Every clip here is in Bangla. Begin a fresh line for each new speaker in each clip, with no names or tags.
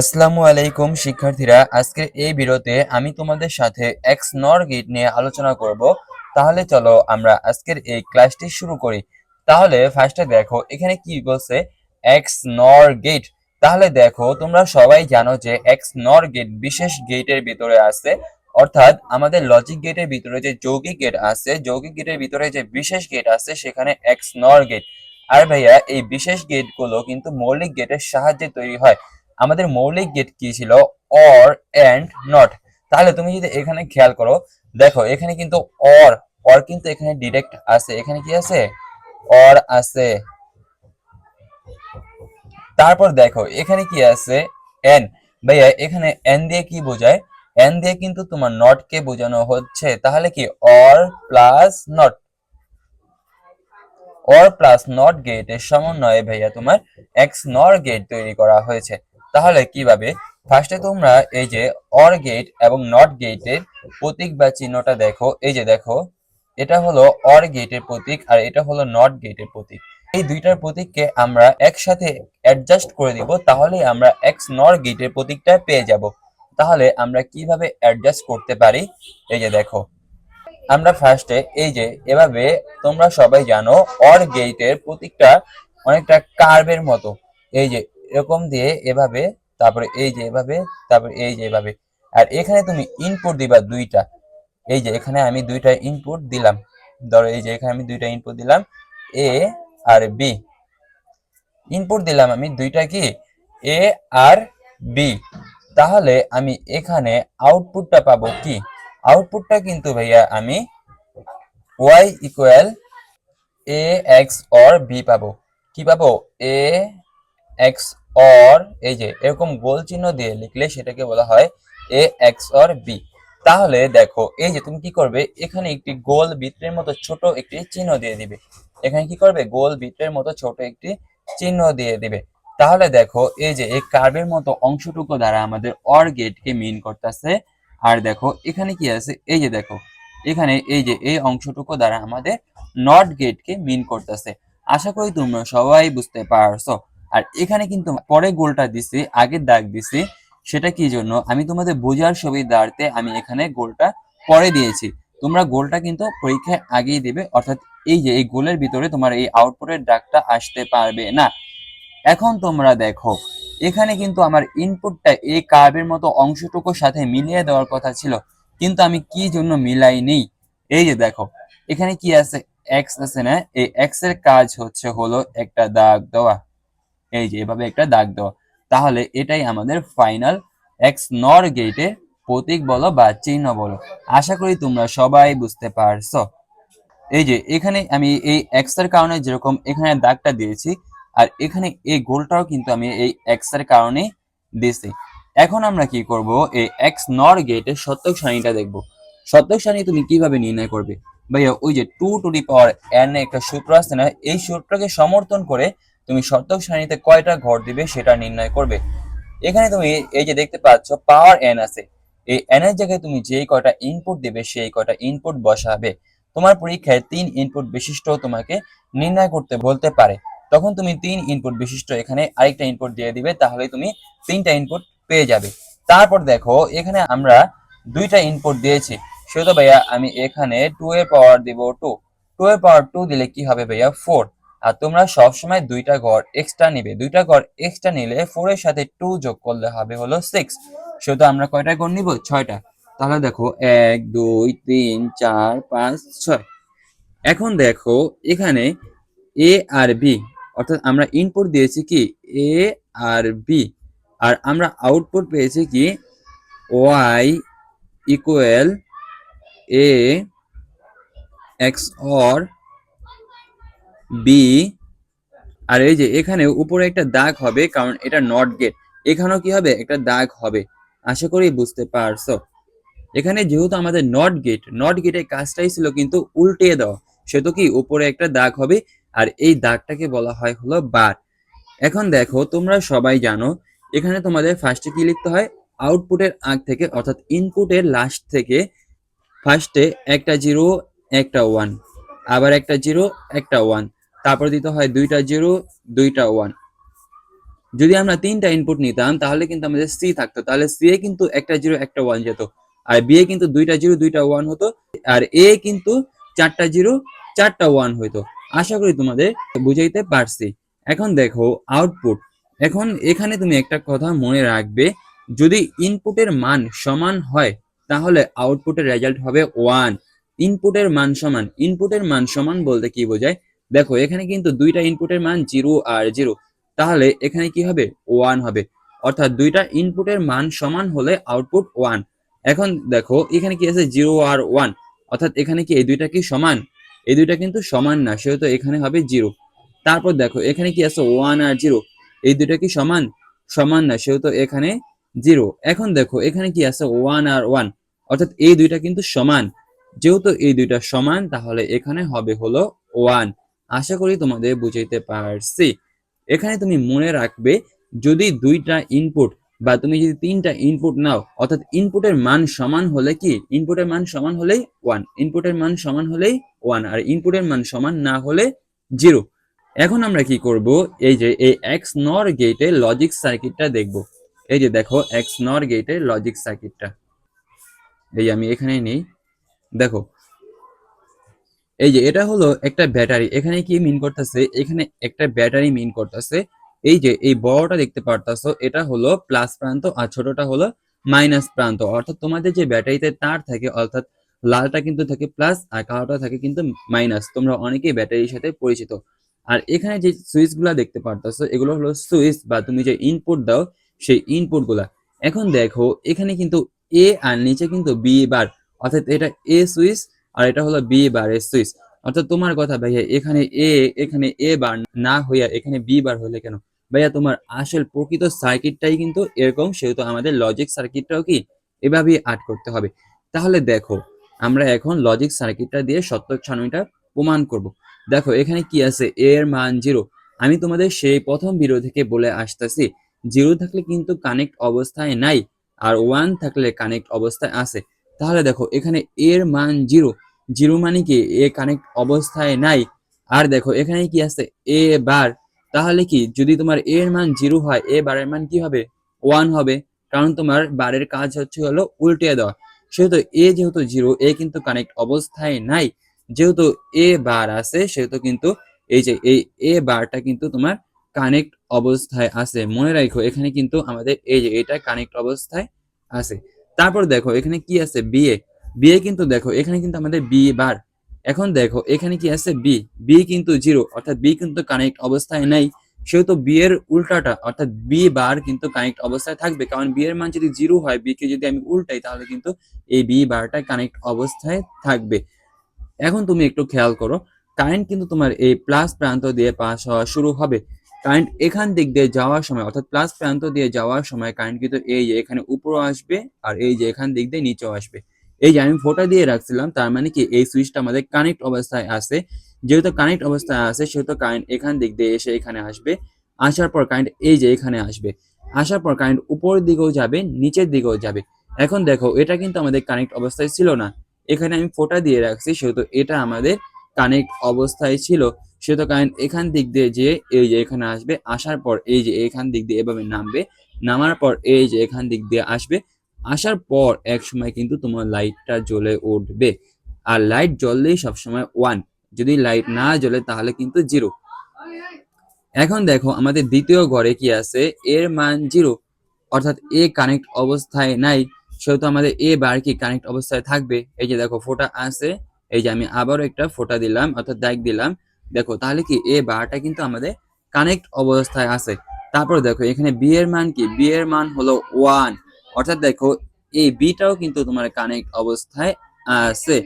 আসসালামু আলাইকুম, শিক্ষার্থীরা। আজকের এই ভিডিওতে আমি তোমাদের সাথে এক্স নর গেট নিয়ে আলোচনা করব। তাহলে চলো আমরা আজকের এই ক্লাসটি শুরু করি। তাহলে ফার্স্টে দেখো, এখানে কি বলছে এক্স নর গেট তাহলে দেখো, তোমরা সবাই জানো যে এক্স নর গেট বিশেষ গেটের ভিতরে আছে। অর্থাৎ আমাদের লজিক গেটের ভিতরে যে যৌগিক গেট আছে, যৌগিক গেটের ভিতরে যে বিশেষ গেট আছে, সেখানে এক্স নর গেট আর ভাইয়া, এই বিশেষ গেটগুলো কিন্তু মৌলিক গেটের সাহায্যে তৈরি হয়। আমাদের মৌলিক গেট কি ছিল? অর এন্ড নট তাহলে তুমি যদি এখানে খেয়াল করো, দেখো, এখানে কিন্তু অর অর কিন্তু এখানে ডিরেক্ট আছে। এখানে কি আছে? অর আছে। তারপর দেখো, এখানে কি আছে? এন ভাইয়া, এখানে এন দিয়ে কি বোঝায়? এন দিয়ে কিন্তু তোমার নট কে বোঝানো হচ্ছে। তাহলে কি? Or plus not or plus not গেটের সমন্বয়ে ভাইয়া তোমার এক্স নর গেট তৈরি করা হয়েছে। তাহলে কীভাবে? ফার্স্টে তোমরা এই যে অর গেট এবং নট গেটের প্রতীক বা চিহ্নটা দেখো। এই যে দেখো, এটা হলো অর গেটের প্রতীক আর এটা হলো নট গেটের প্রতীক। এই দুইটার প্রতীককে আমরা একসাথে অ্যাডজাস্ট করে দিব তাহলে আমরা এক্স নর গেটের প্রতীকটা পেয়ে যাব। তাহলে আমরা কীভাবে অ্যাডজাস্ট করতে পারি? এই যে দেখো, আমরা ফার্স্টে এই যে এভাবে তোমরা সবাই জানো অর গেটের প্রতীকটা অনেকটা কার্ভের মতো। এই যে এরকম দিয়ে এভাবে, তারপরে এই যে এভাবে, তারপরে এই যে এভাবে। আর এখানে তুমি ইনপুট দিবা দুইটা। এই যে এখানে আমি দুইটা ইনপুট দিলাম। ধরো এই যে এখানে আমি দুইটা ইনপুট দিলাম এ আর বি ইনপুট দিলাম আমি দুইটা কি? এ আর বি তাহলে আমি এখানে আউটপুটটা পাবো কি? আউটপুটটা কিন্তু ভাইয়া আমি Y equal A X or B পাবো। কি পাবো? এ এক্স অর এই যে, এরকম গোল চিহ্ন দিয়ে লিখলে সেটাকে বলা হয় এ এক্স অর বি তাহলে দেখো, এই যে তুমি কি করবে, এখানে একটি গোল বৃত্তের মতো ছোট একটি চিহ্ন দিয়ে দিবে। এখানে কি করবে, গোল বৃত্তের মতো ছোট একটি চিহ্ন দিয়ে দিবে। তাহলে দেখো, এই যে, এই কার্ভের মতো অংশটুকু দ্বারা আমাদের অর গেটকে মিন করতেছে। আর দেখো, এখানে কি আছে, এই যে দেখো, এখানে এই যে, এই অংশটুকু দ্বারা আমাদের নট গেটকে মিন করতেছে। আশা করি তোমরা সবাই বুঝতে পারছ। আর এখানে কিন্তু পরে গোলটা দিছি আগের দাগ দিছি, সেটা কি জন্য? আমি তোমাদের বোঝার সুবিধার্থে আমি এখানে গোলটা পরে দিয়েছি। তোমরা গোলটা কিন্তু পরীক্ষায় আগেই দেবে, অর্থাৎ এই যে এই গোলের ভিতরে তোমার এই আউটপুটের ডাকটা আসতে পারবে না। এখন তোমরা দেখো, এখানে কিন্তু আমার ইনপুটটা এই কার্ভের মতো অংশটুকুর সাথে মিলিয়ে দেওয়ার কথা ছিল, কিন্তু আমি কি জন্য মিলাই নেই? এই যে দেখো, এখানে কি আছে? এক্স আছে না? এই এক্সের কাজ হচ্ছে হলো একটা দাগ দেওয়া। এই যে, এভাবে একটা দাগ দেওয়া। তাহলে এটাই আমাদের ফাইনাল এক্স নর গেটের প্রতীক বলো বা চিহ্ন বলো। আশা করি তোমরা সবাই বুঝতে পারছ। এই যে, এখানে আমি এই এক্সের কারণে যেরকম এখানে দাগটা দিয়েছি, আর এখানে এই গোলটাও কিন্তু আমি এই এক্সের কারণে দিয়েছি। এখন আমরা কি করব? এই এক্স নর গেটের শতক সারণীটা দেখব। শতক সারণী তুমি কীভাবে নির্ণয় করবে? ভাইয়া, ওই যে two to the power N একটা সূত্র আছে না, এই সূত্রকে সমর্থন করে তুমি শতক সারণীতে কয়টা ঘর দিবে সেটা নির্ণয় করবে। এখানে তুমি এই যে দেখতে পাচ্ছ পাওয়ার এন আছে। এই এন এর জায়গায় তুমি যেই কয়টা ইনপুট দিবে সেই কয়টা ইনপুট বসাবে। তোমার পরীক্ষায় তিন ইনপুট বিশিষ্ট তোমাকে নির্ণয় করতে বলতে পারে। তখন তুমি তিন ইনপুট বিশিষ্ট এখানে আরেকটা ইনপুট দিয়ে দিবে তাহলে তুমি তিনটা ইনপুট পেয়ে যাবে। তারপর দেখো, এখানে আমরা দুইটা ইনপুট দিয়েছি। সেহেতু ভাইয়া, আমি এখানে টু এর পাওয়ার দিব টু টু এর পাওয়ার টু দিলে কি হবে ভাইয়া? ফোর আর তোমরা সবসময় দুইটা ঘর এক্সট্রা নিবে। দুইটা ঘর এক্সট্রা নিলে ফোর এর সাথে টু যোগ করলে হবে হলো সিক্স শুধু আমরা কয়টা ঘর নিব? ছয়টা। তাহলে দেখো, এক, দুই, তিন, চার, পাঁচ, ছয়। এখন দেখো, এখানে এ আর বি অর্থাৎ আমরা ইনপুট দিয়েছি কি? এ আর বি আর আমরা আউটপুট পেয়েছি কি? Y equal A X or B আর এই যে এখানে উপরে একটা দাগ হবে, কারণ এটা নট গেট এখানেও কি হবে? একটা দাগ হবে। আশা করি বুঝতে পারছ। এখানে যেহেতু আমাদের নট গেট নট গেটের কাজটাই ছিল কিন্তু উল্টে দেওয়া। সে তো কি? উপরে একটা দাগ হবে, আর এই দাগটাকে বলা হয় হলো বার এখন দেখো, তোমরা সবাই জানো, এখানে তোমাদের ফার্স্টে কি লিখতে হয়? আউটপুটের আগ থেকে, অর্থাৎ ইনপুটের লাস্ট থেকে ফার্স্টে একটা জিরো একটা ওয়ান আবার একটা জিরো একটা ওয়ান তারপর দিতে হয় দুইটা জিরো, দুইটা ওয়ান। যদি আমরা তিনটা ইনপুট নিতাম, তাহলে কিন্তু আমাদের সি থাকতো। তাহলে সি এ কিন্তু একটা জিরো, একটা ওয়ান যেত। আর বি এ কিন্তু দুইটা জিরো, দুইটা ওয়ান হতো। আর এ কিন্তু চারটা জিরো, চারটা ওয়ান হইতো। আশা করি তোমাদের বুঝাইতে পারছি। এখন দেখো আউটপুট এখন এখানে তুমি একটা কথা মনে রাখবে। যদি ইনপুটের মান সমান হয়, তাহলে আউটপুটের রেজাল্ট হবে ওয়ান ইনপুটের মান সমান। ইনপুটের মান সমান বলতে কি বোঝায়? দেখো, এখানে কিন্তু দুইটা ইনপুটের মান জিরো আর জিরো তাহলে এখানে কি হবে? ওয়ান হবে। অর্থাৎ দুইটা ইনপুটের মান সমান হলে আউটপুট ওয়ান এখন দেখো, এখানে কি আছে? জিরো আর ওয়ান অর্থাৎ এখানে কি এই দুইটা কি সমান? এই দুইটা কিন্তু সমান না, সেহেতু এখানে হবে জিরো তারপর দেখো, এখানে কি আছে? ওয়ান আর জিরো এই দুইটা কি সমান? সমান না, সেহেতু এখানে জিরো এখন দেখো, এখানে কি আছে? ওয়ান আর ওয়ান অর্থাৎ এই দুইটা কিন্তু সমান। যেহেতু এই দুইটা সমান, তাহলে এখানে হবে হলো ওয়ান আশা করি তোমাদের বুঝাইতে পারছি। এখানে তুমি মনে রাখবে, যদি দুইটা ইনপুট বা তুমি যদি তিনটা ইনপুট নাও, অর্থাৎ ইনপুটের মান সমান হলে কি? ইনপুটের মান সমান হলেই ওয়ান ইনপুটের মান সমান হলেই ওয়ান আর ইনপুটের মান সমান না হলে জিরো এখন আমরা কি করব? এই যে, এই এক্স নর গেটের লজিক সার্কিটটা দেখব। এই যে দেখো এক্স নর গেটের লজিক সার্কিটটা এই আমি এখানে নেই। দেখো এই যে এটা হলো একটা ব্যাটারি, এখানে কি মিন করতেছে? এখানে একটা ব্যাটারি মিন করতেছে। এই যে এই বড়টা দেখতে পারতাছো, এটা হলো প্লাস প্রান্ত আর ছোটটা হলো মাইনাস প্রান্ত। অর্থাৎ তোমাদের যে ব্যাটারিতে তার থাকে, অর্থাৎ লালটা কিন্তু থাকে প্লাস আর কালোটা থাকে কিন্তু মাইনাস তোমরা অনেকেই ব্যাটারির সাথে পরিচিত। আর এখানে যে সুইচগুলা দেখতে পারতাছো, এগুলো হলো সুইচ বা তুমি যে ইনপুট দাও, সেই ইনপুটগুলা এখন দেখো, এখানে কিন্তু এ আর নিচে কিন্তু বি বার অর্থাৎ এটা এ সুইচ আর এটা হলো বি বার এর সুইচ অর্থাৎ তোমার কথা, ভাইয়া, এখানে এ এখানে এ বার না হইয়া এখানে বি বার হলে কেন? ভাইয়া, তোমার আসল প্রকৃত সার্কিটটাই কিন্তু এরকম, সেহেতু আমাদের লজিক সার্কিটটাও কি? এভাবেই আর্ট করতে হবে। তাহলে দেখো, আমরা এখন লজিক সার্কিটটা দিয়ে সত্য ছানুইটা প্রমাণ করব। দেখো, এখানে কি আছে? এ এর মান জিরো আমি তোমাদের সেই প্রথম ভিডিও থেকে বলে আসতেছি জিরো থাকলে কিন্তু কানেক্ট অবস্থায় নাই, আর ওয়ান থাকলে কানেক্ট অবস্থায় আছে। তাহলে দেখো, এখানে এর মান জিরো জিরো মানে কি এ কানেক্ট অবস্থায় নাই। আর দেখো, এখানে কি আছে? এ বার। তাহলে কি, যদি তোমার এর মান জিরো হয়, এ বারের মান কি হবে? ওয়ান হবে। কারণ তোমার বারের কাজ হচ্ছে হলো উল্টে দেওয়া। সেহেতু এ যেহেতু জিরো, এ কিন্তু কানেক্ট অবস্থায় নাই। যেহেতু এ বার আছে, সেহেতু কিন্তু এই যে এই এ বারটা কিন্তু তোমার কানেক্ট অবস্থায় আছে। মনে রাখো, এখানে কিন্তু আমাদের এই যে এটা কানেক্ট অবস্থায় আছে। তারপর দেখো, এখানে কি আছে? বিএ বিএ কিন্তু দেখো, এখানে কিন্তু আমাদের বি বার এখন দেখো, এখানে কি আছে? বি বি কিন্তু জিরো অর্থাৎ বি কিন্তু কানেক্ট অবস্থায় নাই। সেহেতু বি এর উল্টাটা, অর্থাৎ বি বার কিন্তু কানেক্ট অবস্থায় থাকবে। কারণ বি এর মান যদি জিরো হয় বি কে যদি আমি উল্টাই, তাহলে কিন্তু এই বি বারটা কানেক্ট অবস্থায় থাকবে। এখন তুমি একটু খেয়াল করো কারেন্ট কিন্তু তোমার এই প্লাস প্রান্ত দিয়ে পাস হওয়া শুরু হবে। কারেন্ট এখান দিক দিয়ে যাওয়ার সময়, অর্থাৎ প্লাস প্রান্ত দিয়ে যাওয়ার সময় কারেন্ট কিন্তু এই যে এখানে উপরও আসবে আর এই যে এখান দিক দিয়ে নিচেও আসবে। এই যে আমি ফোটা দিয়ে রাখছিলাম, তার মানে কি এই সুইচটা আমাদের কানেক্ট অবস্থায় আছে। যেহেতু কানেক্ট অবস্থায় আছে, সেহেতু কারেন্ট এখান দিক দিয়ে এসে এখানে আসবে। আসার পর কারেন্ট এই যে এখানে আসবে। আসার পর কারেন্ট উপরের দিকেও যাবে, নিচের দিকেও যাবে। এখন দেখো, এটা কিন্তু আমাদের কানেক্ট অবস্থায় ছিল না। এখানে আমি ফোটা দিয়ে রাখছি, সেহেতু এটা আমাদের কানেক্ট অবস্থায় ছিল। সেহেতু কারেন্ট এখান দিক দিয়ে যে এই যে এখানে আসবে। আসার পর এই যে এখান দিক দিয়ে এভাবে নামবে। নামার পর এই যে এখান দিক দিয়ে আসবে। আসার পর এক সময় কিন্তু তোমার লাইটটা জ্বলে উঠবে। আর লাইট জ্বললেই সবসময় ওয়ান যদি লাইট না জ্বলে তাহলে কিন্তু জিরো এখন দেখো, আমাদের দ্বিতীয় ঘরে কি আছে? এর মান জিরো অর্থাৎ এ কানেক্ট অবস্থায় নাই, সেহেতু আমাদের এ বার কি কানেক্ট অবস্থায় থাকবে? এই যে দেখো, ফোটা আছে। এই যে আমি আবারও একটা ফোটা দিলাম, অর্থাৎ দাগ দিলাম। দেখো, তাহলে কি এ বারটা কিন্তু আমাদের কানেক্ট অবস্থায় আছে। তারপর দেখো, এখানে বি এর মান কি? বি এর মান হলো ওয়ান অর্থাৎ দেখো, এই বিটাও কিন্তু তোমার কানেক্ট অবস্থায় আছে।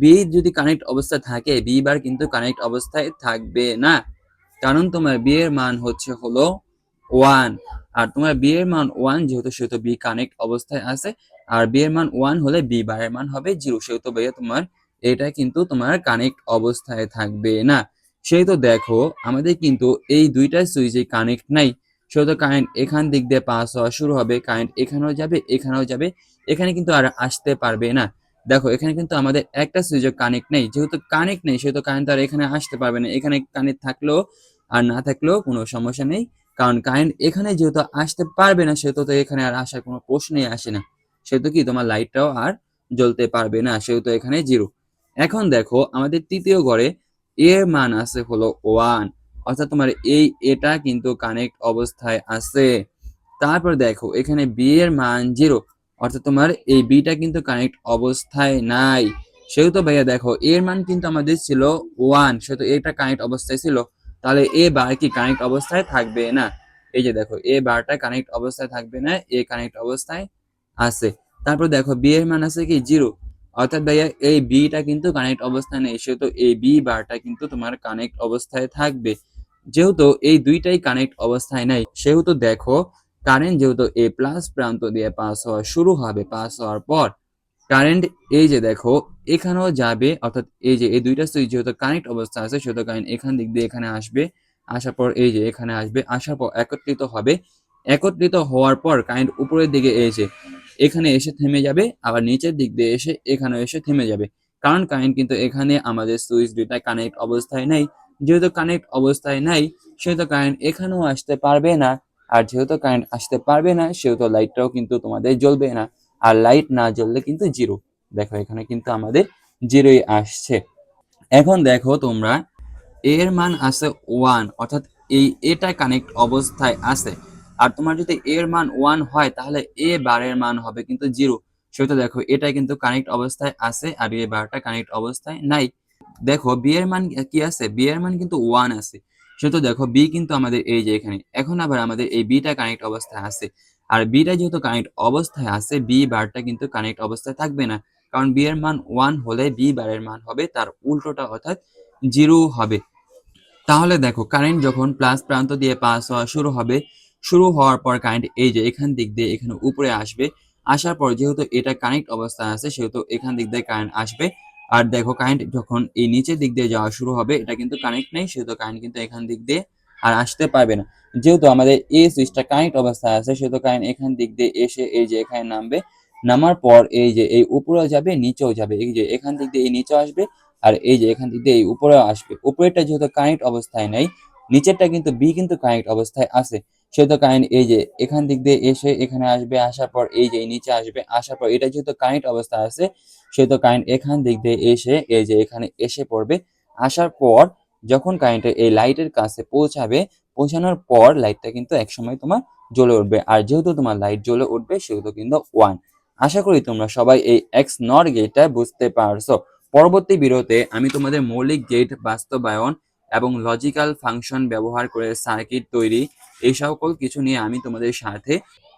বি যদি কানেক্ট অবস্থায় থাকে, বি বার কিন্তু কানেক্ট অবস্থায় থাকবে না। কারণ তোমার বি এর মান হচ্ছে হলো ওয়ান আর তোমার বি এর মান ওয়ান যেহেতু, সেহেতু বি কানেক্ট অবস্থায় আছে। আর বি এর মান ওয়ান হলে বি বারের মান হবে জিরো সেহেতু ভাইয়া তোমার এটা কিন্তু তোমার কানেক্ট অবস্থায় থাকবে না। সেহেতু দেখো, আমাদের কিন্তু এই দুইটা সুইচে কানেক্ট নাই। সেহেতু কারেন্ট এখান দিক দিয়ে পাস হওয়া শুরু হবে, কারেন্ট এখানেও যাবে এখানেও যাবে, এখানে কিন্তু আর আসতে পারবে না। দেখো, এখানে কিন্তু আমাদের একটা সুইচও কানেক্ট নেই। যেহেতু কানেক্ট নেই, সেহেতু কারেন্ট আর এখানে আসতে পারবে না। এখানে কানেক্ট থাকলেও আর না থাকলেও কোনো সমস্যা নেই। কারণ কারেন্ট এখানে যেহেতু আসতে পারবে না, সেহেতু তো এখানে আর আসার কোনো প্রশ্নই আসে না। সেহেতু কি, তোমার লাইটটাও আর জ্বলতে পারবে না, সেহেতু এখানে জিরো এখন দেখো, আমাদের তৃতীয় ঘরে এর মান আছে হলো ওয়ান অর্থাৎ তোমার এই এটা কিন্তু কানেক্ট অবস্থায় আছে। তারপর দেখো, এখানে বি এর মান জিরো অর্থাৎ তোমার এই বিটা কিন্তু কানেক্ট অবস্থায় নাই। সেহেতু ভাইয়া দেখো এর মান কিন্তু আমাদের ছিল ওয়ান সেহেতু এটা কানেক্ট অবস্থায় ছিল, তাহলে এ বার কি কানেক্ট অবস্থায় থাকবে না? এই যে দেখো এ বারটা কানেক্ট অবস্থায় থাকবে না এ কানেক্ট অবস্থায় আছে। তারপর দেখো বি এর মান আছে কি? জিরো অর্থাৎ ভাইয়া এই বিটা কিন্তু কানেক্ট অবস্থায় নেই, সেহেতু এই বি বারটা কিন্তু তোমার কানেক্ট অবস্থায় থাকবে। যেহেতু এই দুইটাই কানেক্ট অবস্থায় নাই, সেহেতু দেখো কারেন্ট যেহেতু এ প্লাস প্রান্ত দিয়ে পাস হওয়া শুরু হবে পাস হওয়ার পর কারেন্ট এই যে দেখো এখানেও যাবে, অর্থাৎ এই যে এই দুইটা সুইচ যেহেতু কানেক্ট অবস্থা আছে, সেহেতু কারেন্ট এখান দিক দিয়ে এখানে আসবে, আসার পর এই যে এখানে আসবে, আসার পর একত্রিত হবে, একত্রিত হওয়ার পর কারেন্ট উপরের দিকে এসে এখানে এসে থেমে যাবে, আবার নিচের দিক দিয়ে এসে এখানে এসে থেমে যাবে। কারণ কারেন্ট কিন্তু এখানে আমাদের সুইচ দুইটা কানেক্ট অবস্থায় নেই যেহেতু কানেক্ট অবস্থায় নাই, সেহেতু কারেন্ট এখানেও আসতে পারবে না। আর যেহেতু কারেন্ট আসতে পারবে না, সেহেতু লাইটটাও কিন্তু তোমাদের জ্বলবে না। আর লাইট না জ্বললে কিন্তু জিরো। দেখো, এখানে কিন্তু আমাদের জিরোই আসছে। এখন দেখো তোমরা, এর মান আছে ওয়ান অর্থাৎ এই এটা কানেক্ট অবস্থায় আছে। আর তোমার যদি এর মান ওয়ান হয়, তাহলে এ বারের মান হবে কিন্তু জিরো। সেটা দেখো এটা কিন্তু কানেক্ট অবস্থায় আছে, আর এ বারটা কানেক্ট অবস্থায় নাই। দেখো বি এর মান কি আছে? বি এর মান কিন্তু ওয়ান আছে। সেহেতু দেখো বি কিন্তু আমাদের এই যে এখানে। এখন আবার আমাদের এই বিটা কানেক্ট অবস্থায় আছে। আর বিটা যেহেতু কানেক্ট অবস্থায় আছে বি বারটা কিন্তু কানেক্ট অবস্থায় থাকবে না। কারণ বি এর মান ওয়ান হলে বি বারের মান হবে, তার উল্টোটা অর্থাৎ জিরো হবে। তাহলে দেখো কারেন্ট যখন প্লাস প্রান্ত দিয়ে পাস হওয়া শুরু হবে, শুরু হওয়ার পর কারেন্ট এই যে এখান দিক দিয়ে এখানে উপরে আসবে। আসার পর যেহেতু এটা কানেক্ট অবস্থায় আছে, সেহেতু এখান দিক দিয়ে কারেন্ট আসবে। আর দেখো কারেন্ট যখন এই নিচের দিক দিয়ে যাওয়া শুরু হবে, এটা কিন্তু কানেক্ট নেই, সেহেতু কারেন্ট কিন্তু এখান দিক দিয়ে আর আসতে পারবে না। যেহেতু আমাদের এই সুইচটা কানেক্ট অবস্থায় আছে, সেহেতু কারেন্ট এখান দিক দিয়ে এসে এই যে এখানে নামবে, নামার পর এই যে এই উপরেও যাবে, নিচেও যাবে। এই যে এখান দিক দিয়ে এই নিচেও আসবে আর এই যে এখান দিক দিয়ে এই উপরেও আসবে। উপরেরটা যেহেতু কানেক্ট অবস্থায় নেই, নিচেরটা কিন্তু বি কিন্তু কানেক্ট অবস্থায় আছে। সেহেতু কারেন্ট এই যে এখান দিক দিয়ে এসে এখানে আসবে, আসার পর এই যে নিচে আসবে, আসার পর এটা যেহেতু কানেক্ট অবস্থা আছে, সেহেতু কারেন্ট এখান দিক দিয়ে এসে এই যে এখানে এসে পড়বে। আসার পর যখন কারেন্টের এই লাইটের কাছে পৌঁছাবে, পৌঁছানোর পর লাইটটা কিন্তু একসময় তোমার জ্বলে উঠবে। আর যেহেতু তোমার লাইট জ্বলে উঠবে, সেহেতু কিন্তু ওয়ান আশা করি তোমরা সবাই এই এক্স নট গেটটা বুঝতে পারছ। পরবর্তী ভিডিওতে আমি তোমাদের মৌলিক গেট বাস্তবায়ন এবং লজিক্যাল ফাংশন ব্যবহার করে সার্কিট তৈরি এই সকল কিছু নিয়ে আমি তোমাদের সাথে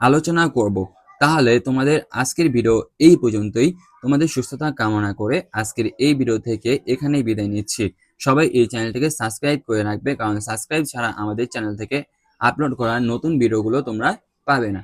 আলোচনা করব। তাহলে তোমাদের আজকের ভিডিও এই পর্যন্তই। তোমাদের সুস্থতা কামনা করে আজকের এই ভিডিও থেকে এখানেই বিদায় নিচ্ছি। সবাই এই চ্যানেলটিকে সাবস্ক্রাইব করে রাখবে, কারণ সাবস্ক্রাইব ছাড়া আমাদের চ্যানেল থেকে আপলোড করা নতুন ভিডিওগুলো তোমরা পাবে না।